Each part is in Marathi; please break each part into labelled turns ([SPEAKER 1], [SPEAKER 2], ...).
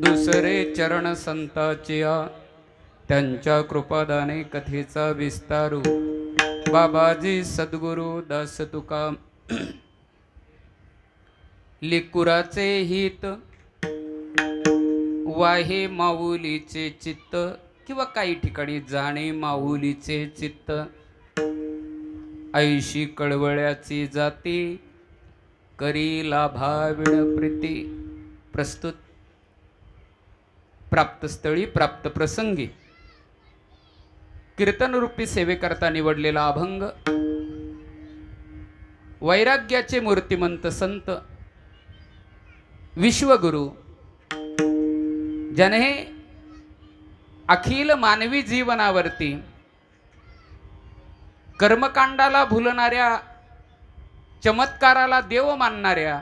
[SPEAKER 1] दुसरे चरण संताचिया त्यांच्या कृपादाने कथेचा विस्तारू हो. बाबाजी सद्गुरु दास तुका. लिकुराचे हित. वाहे माऊलीचे चित्त. किंवा काही ठिकाणी जाणे माऊलीचे चित्त. ऐशी कळवळ्याची जाती. करी लाभाविण प्रीती. प्रस्तुत प्राप्तस्थळी प्राप्त प्रसंगी कीर्तनरूपी सेवेकरता निवडलेला अभंग. वैराग्याचे मूर्तिमंत संत. विश्वगुरु. ज्याने अखिल मानवी जीवनावरती कर्मकांडाला भुलणाऱ्या चमत्काराला देव मानणाऱ्या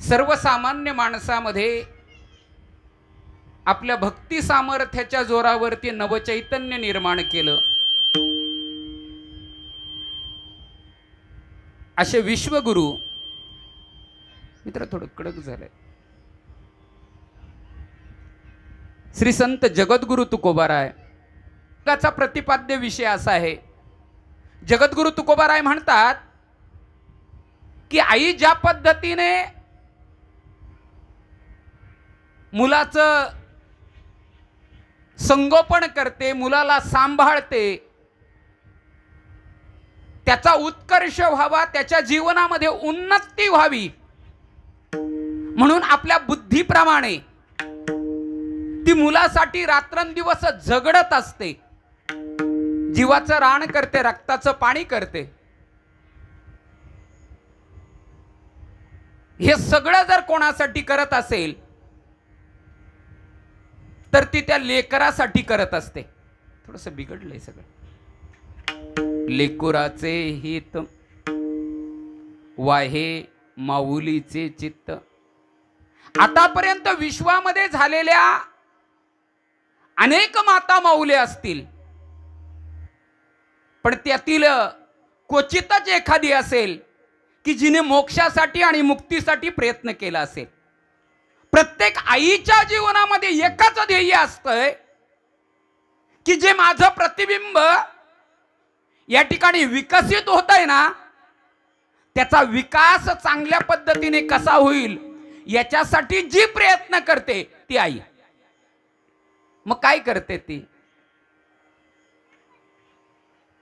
[SPEAKER 1] सर्वसामान्य माणसामध्ये आपल्या भक्ती सामर्थ्याच्या जोरावरती नवचैतन्य निर्माण केलं. असे विश्वगुरु मित्र थोडं कडक झालंय. श्री संत जगद्गुरु तुकोबाराय त्याचा प्रतिपाद्य विषय असा आहे. जगद्गुरु तुकोबाराय म्हणतात की आई ज्या पद्धतीने मुलाचं संगोपन करते मुलाला सांभाळते. त्याचा उत्कर्ष व्हावा त्याच्या जीवनामध्ये उन्नती व्हावी. म्हणून आपल्या बुद्धीप्रमाणे ती मुलासाठी रात्रंदिवस झगडत असते. जीवाचं रान करते रक्ताचं पाणी करते. हे सगळं जर कोणासाठी करत असेल तर ती त्या लेकरासाठी करत असते. थोडस बिघडलंय सगळं. लेकुराचे हित वाहे माऊलीचे चित्त. आतापर्यंत विश्वामध्ये झालेल्या अनेक माता माऊले असतील. पण त्यातील क्वचितच एखादी असेल की जिने मोक्षासाठी आणि मुक्तीसाठी प्रयत्न केला असेल. प्रत्येक आईच्या जीवनामध्ये एकाच ध्येय असतंय की जे माझं प्रतिबिंब या ठिकाणी विकसित होत आहे ना त्याचा विकास चांगल्या पद्धतीने कसा होईल याच्यासाठी जी प्रयत्न करते ती आई. मग काय करते ती?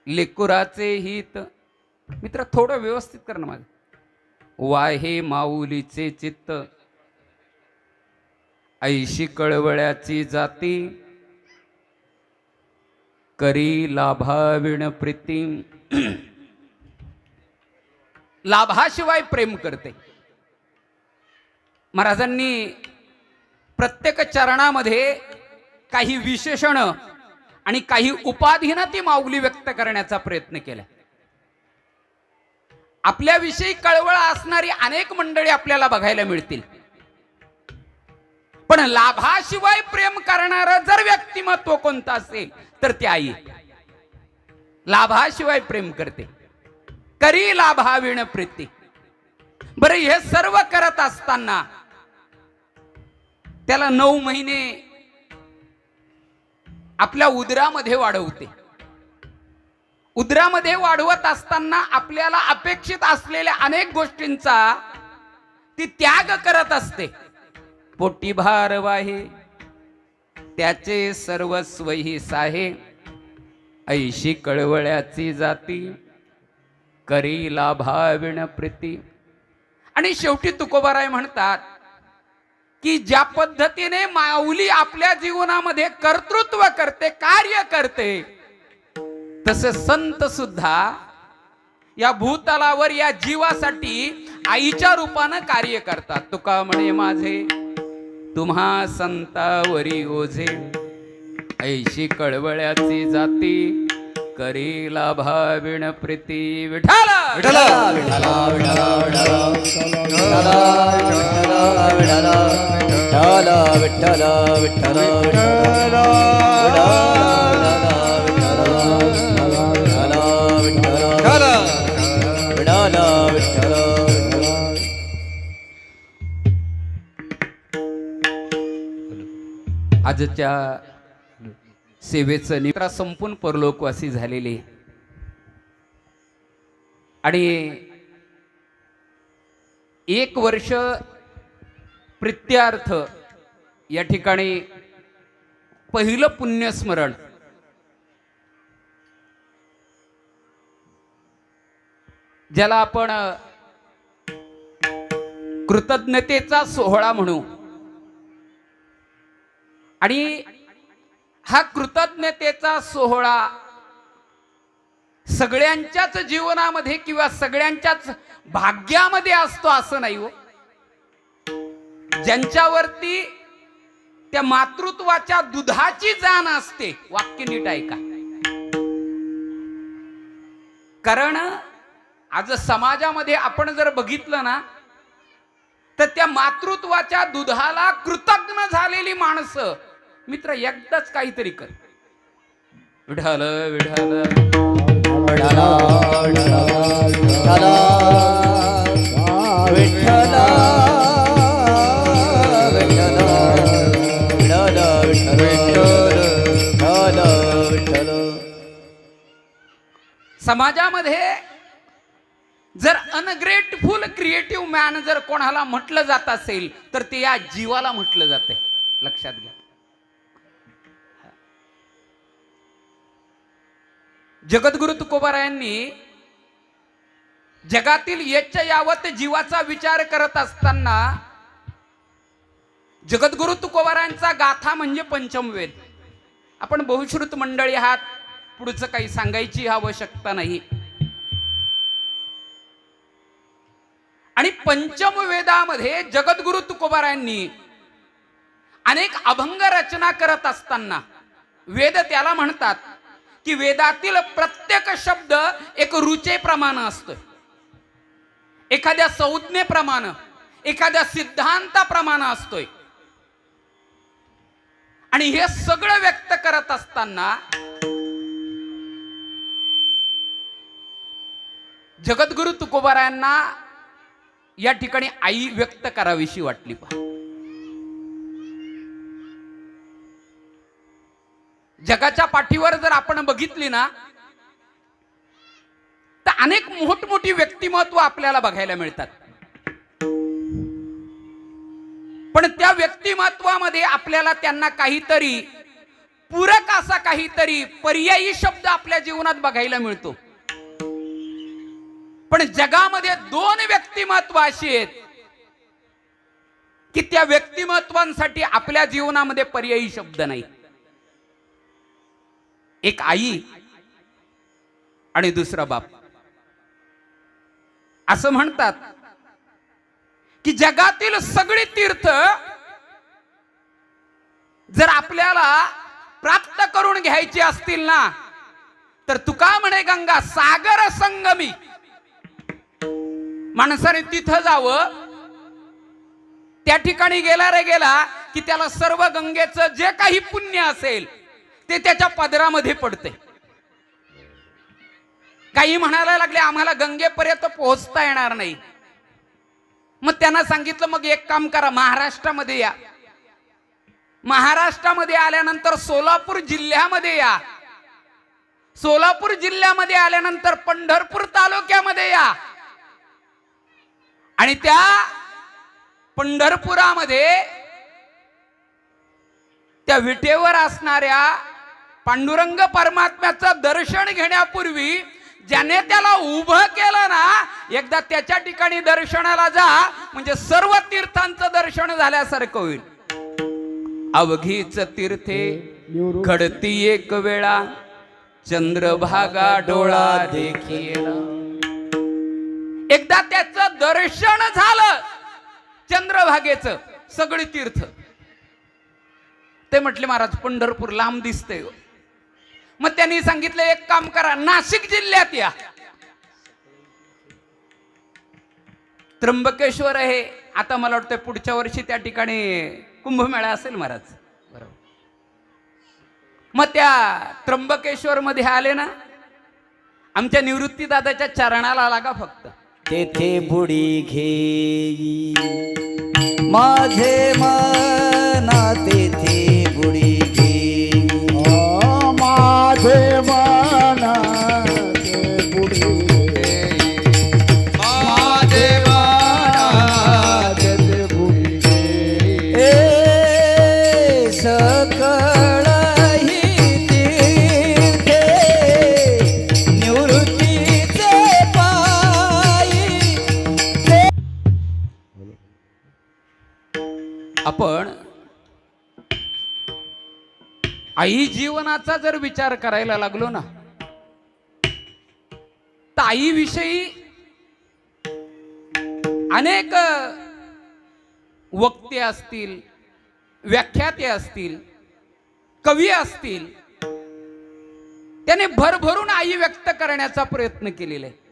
[SPEAKER 1] लेकुराचे हित. मित्र थोडं व्यवस्थित कर ना माझं वाहे माऊलीचे चित्त. ऐशी कळवळ्याची जाती. करी लाभाविण प्रीती. लाभाशिवाय प्रेम करते. महाराजांनी प्रत्येक चरणामध्ये काही विशेषण आणि काही उपाधीनं ती माऊली व्यक्त करण्याचा प्रयत्न केला. आपल्याविषयी कळवळ असणारी अनेक मंडळी आपल्याला बघायला मिळतील. पण लाभाशिवाय प्रेम करणार जर व्यक्तिमत्व कोणतं असेल तर ती आई लाभाशिवाय प्रेम करते. करी लाभाविण प्रीती. बरं हे सर्व करत असताना त्याला नऊ महिने आपल्या उदरामध्ये वाढवते. उदरामध्ये वाढवत असताना आपल्याला अपेक्षित असलेल्या अनेक गोष्टींचा ती त्याग करत असते. पोटी भार वाहे. त्याचे सर्वस्व ही साहे. ऐशी कळवळ्याची जाती करी लाभाविण प्रीती. आणि शेवटी तुकोबाराय म्हणतात की ज्या पद्धतीने माऊली आपल्या जीवनामध्ये कर्तृत्व करते कार्य करते तसे संत सुद्धा या भूतलावर या जीवासाठी आईच्या रूपानं कार्य करतात. तुका म्हणे माझे तुम्हा संतावरी ओझे ऐशी कळवळ्याची जाती करी लाभाविण प्रीती विठाला
[SPEAKER 2] विठ्ठला विठ्ठला विठ्ठला विठ्ठला विठ्ठला विठ्ठला विठ्ठला
[SPEAKER 1] आजच्या सेवेचं नित्रा संपून परलोकवासी झालेले. आणि एक वर्ष प्रित्यार्थ या ठिकाणी पहिलं पुण्यस्मरण. ज्याला आपण कृतज्ञतेचा सोहळा म्हणू. आणि हा कृतज्ञतेचा सोहळा सगळ्यांच्याच जीवनामध्ये किंवा सगळ्यांच्याच भाग्यामध्ये असतो असं नाही हो. ज्यांच्यावरती त्या मातृत्वाच्या दुधाची जाण असते वाक्य नीट ऐका. कारण आज समाजामध्ये आपण जर बघितलं ना तर त्या मातृत्वाच्या दुधाला कृतज्ञ झालेली माणसं. मित्र एकदाच काहीतरी कर. विढाल विढाल. समाजामध्ये जर अनग्रेटफुल क्रिएटिव्ह मॅन जर कोणाला म्हटलं जात असेल तर ते या जीवाला म्हटलं जाते लक्षात घ्या. जगद्गुरु तुकोबारायांनी जगातील यच्च यावत जीवाचा विचार करत असताना जगद्गुरु तुकोबारायांचा गाथा म्हणजे पंचमवेद आपण बहुश्रुत मंडळी आहात पुढचं काही सांगायची आवश्यकता नाही. आणि पंचम वेदामध्ये जगद्गुरु तुकोबारायांनी अनेक अभंग रचना करत असताना वेद त्याला म्हणतात की वेदातील प्रत्येक शब्द एक रुचेप्रमाणे असतोय एखाद्या संज्ञेप्रमाणे एखाद्या सिद्धांताप्रमाणे असतोय. आणि हे सगळं व्यक्त करत असताना जगद्गुरु तुकोबारायांना या ठिकाणी आई व्यक्त करावीशी वाटली पहा. जगाच्या पाठीवर जर आपण बघितली ना तर अनेक मोठमोठी व्यक्तिमत्व आपल्याला बघायला मिळतात. पण त्या व्यक्तिमत्वामध्ये आपल्याला त्यांना काहीतरी पूरक असा काहीतरी पर्यायी शब्द आपल्या जीवनात बघायला मिळतो. पण जगामध्ये दोन व्यक्तिमत्व अशी आहेत की त्या व्यक्तिमत्वांसाठी आपल्या जीवनामध्ये पर्यायी शब्द नाही. एक आई आणि दुसरा बाप. असं म्हणतात की जगातील सगळी तीर्थ जर आपल्याला प्राप्त करून घ्यायची असतील ना तर तुका म्हणे गंगा सागर संगमी. माणसाने तिथं जावं. त्या ठिकाणी गेला रे गेला की त्याला सर्व गंगेचं जे काही पुण्य असेल ते त्याच्या पदरामध्ये पडते काही म्हणायला लागले आम्हाला गंगेपर्यंत पोहोचता येणार नाही. मग त्यांना सांगितलं मग एक काम करा महाराष्ट्रामध्ये या. महाराष्ट्रामध्ये आल्यानंतर सोलापूर जिल्ह्यामध्ये या. सोलापूर जिल्ह्यामध्ये आल्यानंतर पंढरपूर तालुक्यामध्ये या. आणि त्या पंढरपुरामध्ये त्या विटेवर असणाऱ्या पांडुरंग परमात्म्याचं दर्शन घेण्यापूर्वी ज्याने त्याला उभं केलं ना एकदा त्याच्या ठिकाणी दर्शनाला जा म्हणजे सर्व तीर्थांचं दर्शन झाल्यासारखं होईल. अवघीच तीर्थे घडती एक वेळा चंद्रभागा डोळा देखील. एकदा त्याच दर्शन झालं. चंद्रभागेचं सगळी तीर्थ. ते म्हटले महाराज पंढरपूर लांब दिसते हो. मग त्यांनी सांगितलं एक काम करा नाशिक जिल्ह्यात या. त्र्यंबकेश्वर आहे. आता मला वाटतं पुढच्या वर्षी त्या ठिकाणी कुंभमेळा असेल महाराज. बरोबर. मग त्या त्र्यंबकेश्वर मध्ये आले ना आमच्या निवृत्ती दादाच्या चरणाला लागा फक्त.
[SPEAKER 2] तेथे बुडी घेई. माझे
[SPEAKER 1] मनाते आई जीवनाचा जर विचार करायला लागलो ना तर आईविषयी अनेक वक्ते असतील व्याख्याते असतील कवी असतील त्याने भरभरून आई व्यक्त करण्याचा प्रयत्न केलेला आहे.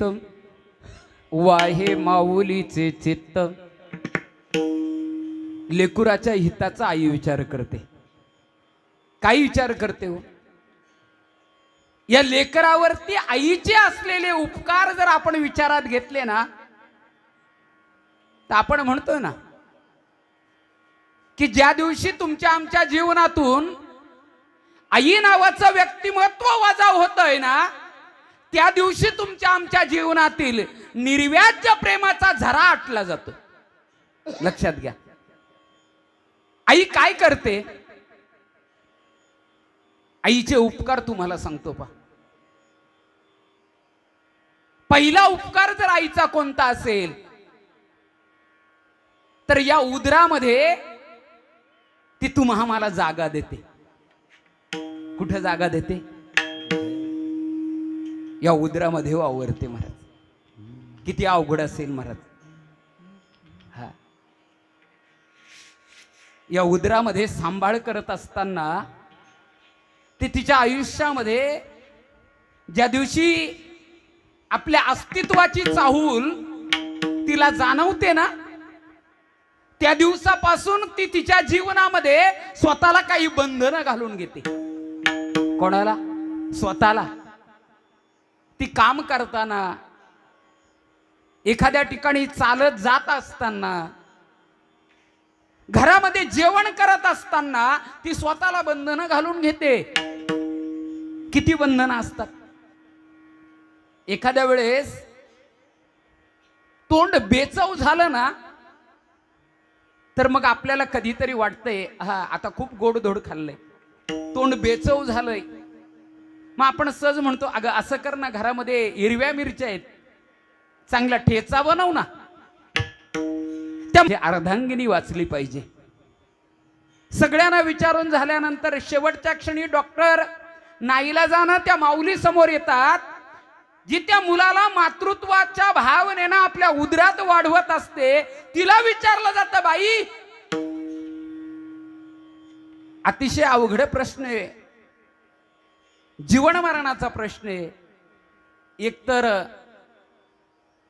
[SPEAKER 2] चित्त.
[SPEAKER 1] वाहे माऊलीचे चित्त. लेकुराच्या हिताचा आई विचार करते. काय विचार करते हो? या लेकरावरती आईचे असलेले उपकार जर आपण विचारात घेतले ना तर आपण म्हणतो ना की ज्या दिवशी तुमच्या आमच्या जीवनातून आई नावाचं व्यक्तिमत्व वजा होतंय ना त्या दिवशी तुमच्या आमच्या जीवनातील निर्व्याज्य प्रेमाचा झरा आटला जातो. लक्षात घ्या. आई काय करते? आईचे उपकार तुम्हाला सांगतो पा पहिला उपकार जर आईचा कोणता असेल तर या उदरामध्ये ती तुम्हा मला जागा देते. कुठे जागा देते? या उदरामध्ये हो वावरते महाराज. किती अवघड असेल महाराज. हा. या उदरामध्ये सांभाळ करत असताना ते तिच्या आयुष्यामध्ये ज्या दिवशी आपल्या अस्तित्वाची चाहूल तिला जाणवते ना त्या दिवसापासून ती तिच्या जीवनामध्ये स्वतःला काही बंधनं घालून घेते. कोणाला? स्वतःला. ती काम करताना एखाद्या ठिकाणी चालत जात असताना घरामध्ये जेवण करत असताना ती स्वतःला बंधनं घालून घेते. किती बंधनं असतात. एखाद्या वेळेस तोंड बेचव झालं ना तर मग आपल्याला कधीतरी वाटतंय हा आता खूप गोडधोड खाल्लंय. तोंड बेचव झालंय. मग आपण सहज म्हणतो अगं असं कर ना घरामध्ये हिरव्या मिरच्या आहेत. चांगला ठेचा बनव ना. त्या अर्धांगिनी वाचली पाहिजे. सगळ्यांना विचारून झाल्यानंतर शेवटच्या क्षणी डॉक्टर नाईला जाणं त्या माऊली समोर येतात जी त्या मुलाला मातृत्वाच्या भावनेनं आपल्या उदरात वाढवत असते तिला विचारलं जातं बाई अतिशय अवघड प्रश्न आहे. जीवन मरणाचा प्रश्न आहे. एकतर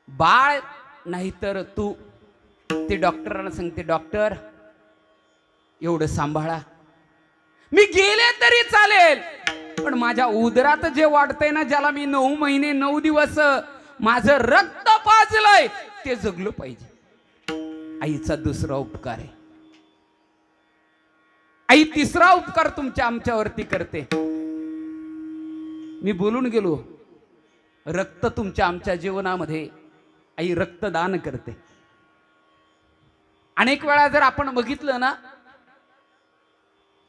[SPEAKER 1] बाळ नाहीतर तू ते डॉक्टरांना सांगते डॉक्टर एवढं सांभाळा. मी गेले तरी चालेल पण माझ्या उदरात जे वाढतंय ना ज्याला मी नऊ महिने नऊ दिवस माझं रक्त पाजलंय ते जगलं पाहिजे. आईचा दुसरा उपकार आहे. आई तिसरा उपकार तुमच्या आमच्यावरती करते. मी बोलून गेलो रक्त तुमच्या आमच्या जीवनामध्ये आई रक्तदान करते. अनेक वेळा जर आपण बघितलं ना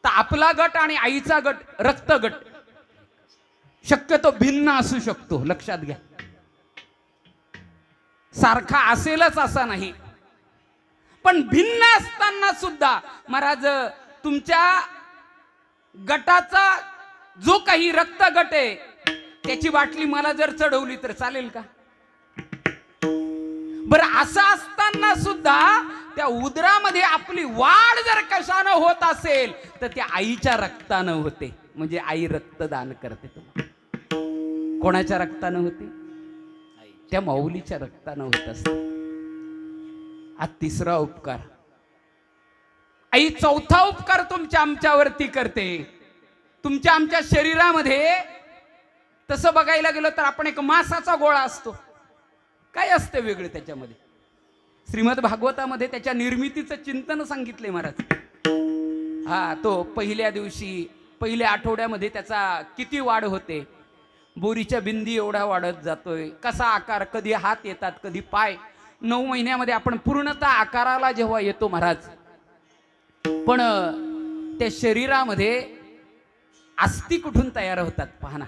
[SPEAKER 1] तर आपला गट आणि आईचा गट रक्त गट शक्यतो भिन्न असू शकतो लक्षात घ्या. सारखा असेलच असा नाही. पण भिन्न असताना सुद्धा महाराज तुमच्या गटाचा जो काही रक्त गट आहे त्याची बाटली मला जर चढवली तर चालेल का? बरं असं असताना सुद्धा त्या उदरामध्ये आपली वाढ जर कशानं होत असेल तर त्या आईच्या रक्तानं होते. म्हणजे आई रक्तदान करते तुम्हाला. कोणाच्या रक्तानं होते? त्या माऊलीच्या रक्तानं होत असते. हा तिसरा उपकार. आई चौथा उपकार तुमच्या आमच्यावरती करते. तुमच्या आमच्या शरीरामध्ये तसं बघायला गेलं तर आपण एक मासाचा गोळा असतो. काय असतं वेगळं त्याच्यामध्ये? श्रीमद भागवतामध्ये त्याच्या निर्मितीचं चिंतन सांगितले महाराज. हा तो पहिल्या दिवशी पहिल्या आठवड्यामध्ये त्याचा किती वाढ होते? बोरीच्या बिंदी एवढा वाढत जातोय. कसा आकार कधी हात येतात कधी पाय? नऊ महिन्यामध्ये आपण पूर्णतः आकाराला जेव्हा येतो महाराज पण त्या शरीरामध्ये आस्ती कुठून तयार होतात पहा ना.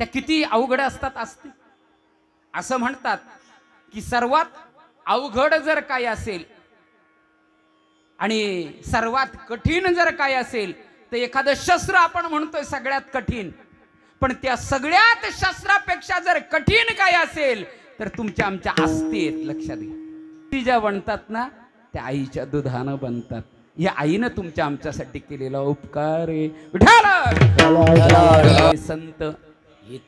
[SPEAKER 1] त्या किती अवघड असतात आस्ती. असं म्हणतात की सर्वात अवघड जर काय असेल आणि सर्वात कठीण जर काय असेल तर एखादं शस्त्र आपण म्हणतोय सगळ्यात कठीण. पण त्या सगळ्यात शस्त्रापेक्षा जर कठीण काय असेल तर तुमच्या आमच्या आस्ती आहेत लक्षात घ्या. ती ज्या बनतात ना त्या आईच्या दुधानं बनतात. या आईनं तुमच्या आमच्यासाठी केलेला उपकार आहे. विठाला संत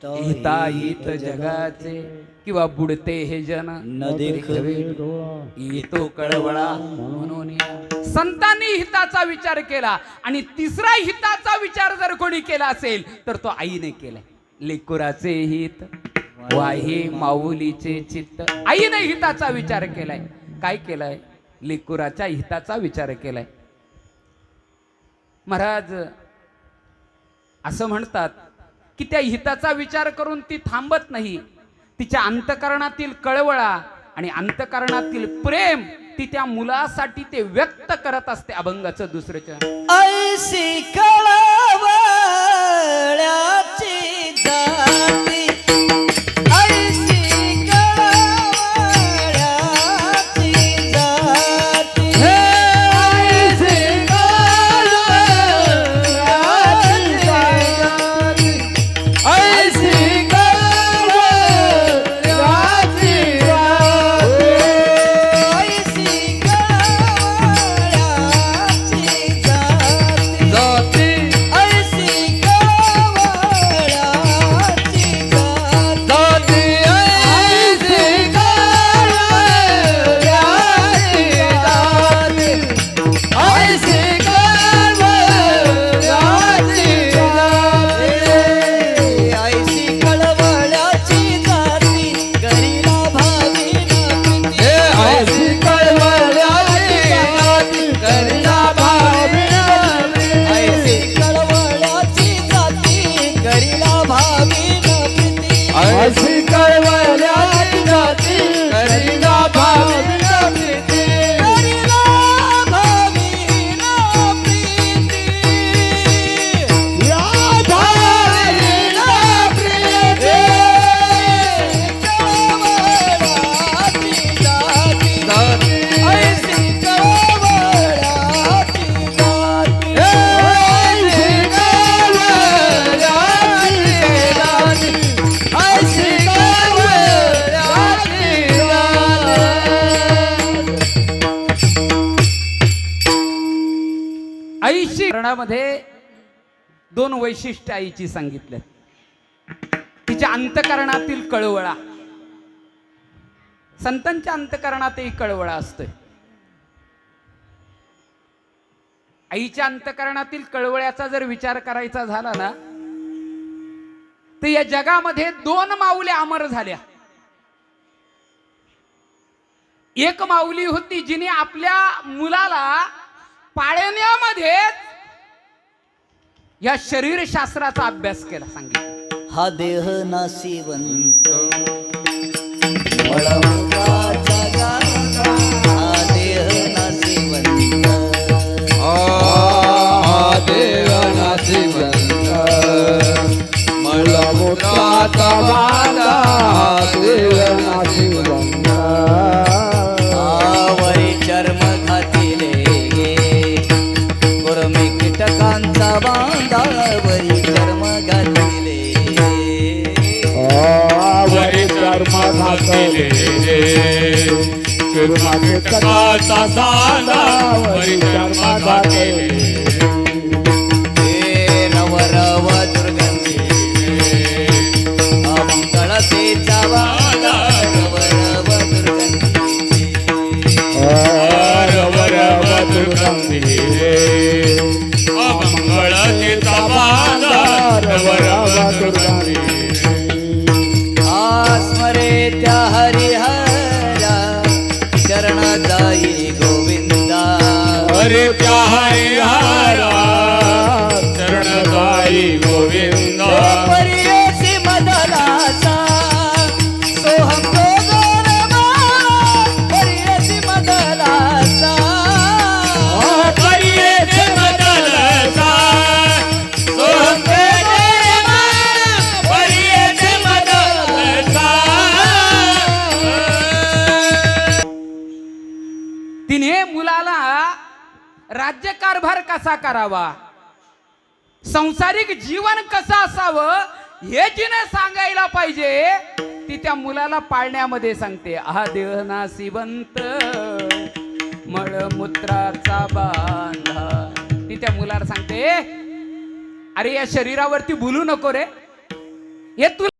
[SPEAKER 1] हिताहित जगाचे किंवा बुडते हे जन
[SPEAKER 2] न देखवे
[SPEAKER 1] येतो कळवळा म्हणून. संतांनी हिताचा विचार केला आणि तिसरा हिताचा विचार जर कोणी केला असेल तर तो आईने केलाय. लेकुराचे हित वाहे माऊलीचे चित्त. आईने हिताचा विचार केलाय. काय केलाय? लेकुराच्या हिताचा विचार केलाय. महाराज असं म्हणतात की त्या हिताचा विचार करून ती थांबत नाही. तिच्या अंतकरणातील कळवळा आणि अंतकरणातील प्रेम ती त्या मुलासाठी ते व्यक्त करत असते अभंगाचं दुसरं चरण.
[SPEAKER 2] ऐशी कळवळ्याची
[SPEAKER 1] वैशिष्ट्य आईची सांगितले तिच्या अंतकरणातील कळवळा. संतांच्या अंतकरणातही कळवळा असतोय. आईच्या अंतकरणातील कळवळ्याचा जर विचार करायचा झाला ना तर या जगामध्ये दोन माऊल्या अमर झाल्या. एक माऊली होती जिने आपल्या मुलाला पाळण्यामध्ये या शरीर शास्त्राचा अभ्यास केला सांगितलं.
[SPEAKER 2] हा देह नाशिवंत माझा केले घातले
[SPEAKER 3] साधा परिचर माझा
[SPEAKER 2] केले रव रव दुर्गंधी अमंगळतेचा रव रव दुर्गंधी
[SPEAKER 3] रव रव दुर्गंधी अमंगळतेचा रव रव दुर्गंधी.
[SPEAKER 1] करावा. संसारिक जीवन कसं असावं हे जिने सांगायला पाहिजे ती त्या मुलाला पाळण्यामध्ये सांगते हा देह नासिवंत मळमूत्राचा बांधा. ती त्या मुलाला सांगते अरे या शरीरावरती भुलू नको रे. हे तुला